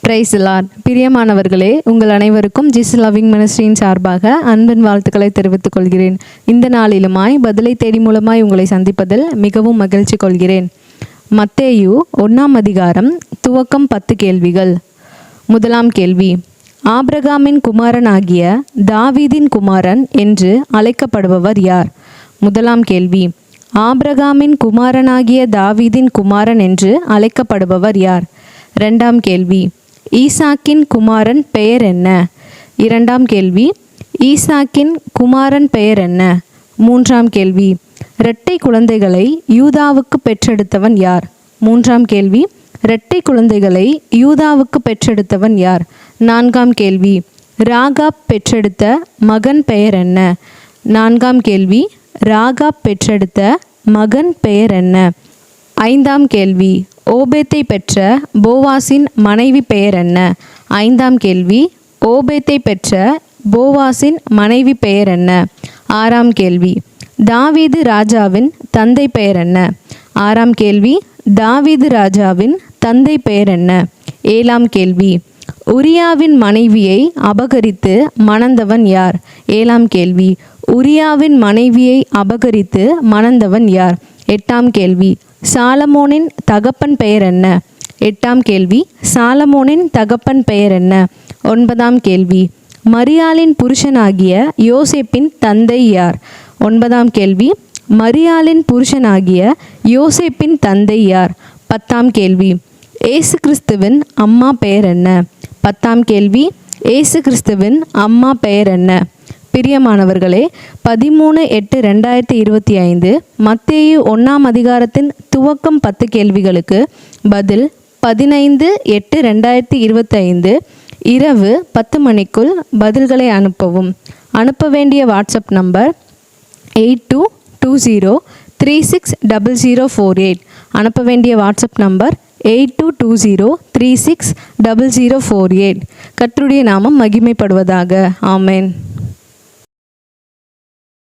Price Lord பிரியமானவர்களே உங்கள் அனைவருக்கும் ஜிஸ் லவ்விங் மினிஸ்ட்ரியின் சார்பாக அன்பின் வாழ்த்துக்களை தெரிவித்துக் கொள்கிறேன். இந்த நாளிலுமாய் பதிலை தேடி மூலமாய் உங்களை சந்திப்பதில் மிகவும் மகிழ்ச்சி கொள்கிறேன். மத்தேயு ஒன்றாம் அதிகாரம் துவக்கம் பத்து கேள்விகள். முதலாம் கேள்வி ஆப்ரகாமின் குமாரனாகிய தாவீதின் குமாரன் என்று அழைக்கப்படுபவர் யார்? முதலாம் கேள்வி ஆப்ரகாமின் குமாரனாகிய தாவீதின் குமாரன் என்று அழைக்கப்படுபவர் யார்? ரெண்டாம் கேள்வி ஈசாக்கின் குமாரன் பெயர் என்ன? இரண்டாம் கேள்வி ஈசாக்கின் குமாரன் பெயர் என்ன? மூன்றாம் கேள்வி இரட்டை குழந்தைகளை யூதாவுக்கு பெற்றெடுத்தவன் யார்? மூன்றாம் கேள்வி இரட்டை குழந்தைகளை யூதாவுக்கு பெற்றெடுத்தவன் யார்? நான்காம் கேள்வி ராகாப் பெற்றெடுத்த மகன் பெயர் என்ன? நான்காம் கேள்வி ராகாப் பெற்றெடுத்த மகன் பெயர் என்ன? ஐந்தாம் கேள்வி ஓபேத்தை பெற்ற போவாசின் மனைவி பெயர் என்ன? ஐந்தாம் கேள்வி. ஓபேத்தை பெற்ற போவாசின் மனைவி பெயர் என்ன? ஆறாம் கேள்வி. தாவீது ராஜாவின் தந்தை பெயர் என்ன? ஆறாம் கேள்வி. தாவீது ராஜாவின் தந்தை பெயர் என்ன? ஏழாம் கேள்வி. உரியாவின் மனைவியை அபகரித்து மணந்தவன் யார்? ஏழாம் கேள்வி. உரியாவின் மனைவியை அபகரித்து மணந்தவன் யார்? எட்டாம் கேள்வி சாலமோனின் தகப்பன் பெயர் என்ன? எட்டாம் கேள்வி சாலமோனின் தகப்பன் பெயர் என்ன? ஒன்பதாம் கேள்வி மரியாளின் புருஷனாகிய யோசேப்பின் தந்தை யார்? ஒன்பதாம் கேள்வி மரியாளின் புருஷனாகிய யோசேப்பின் தந்தை யார்? பத்தாம் கேள்வி ஏசு கிறிஸ்துவின் அம்மா பெயர் என்ன? பத்தாம் கேள்வி ஏசு கிறிஸ்துவின் அம்மா பெயர் என்ன? பிரியமானவர்களே பதிமூணு எட்டு ரெண்டாயிரத்தி இருபத்தி ஐந்து மத்தேயு ஒன்றாம் அதிகாரத்தின் துவக்கம் பத்து கேள்விகளுக்கு பதில் பதினைந்து எட்டு ரெண்டாயிரத்தி இருபத்தி ஐந்து இரவு பத்து மணிக்குள் பதில்களை அனுப்பவும். அனுப்ப வேண்டிய WhatsApp number eight two two zero three six double zero four eight. அனுப்ப வேண்டிய WhatsApp number eight two two zero three six double zero four eight. கற்றுடைய நாமம் மகிமைப்படுவதாக. ஆமேன்.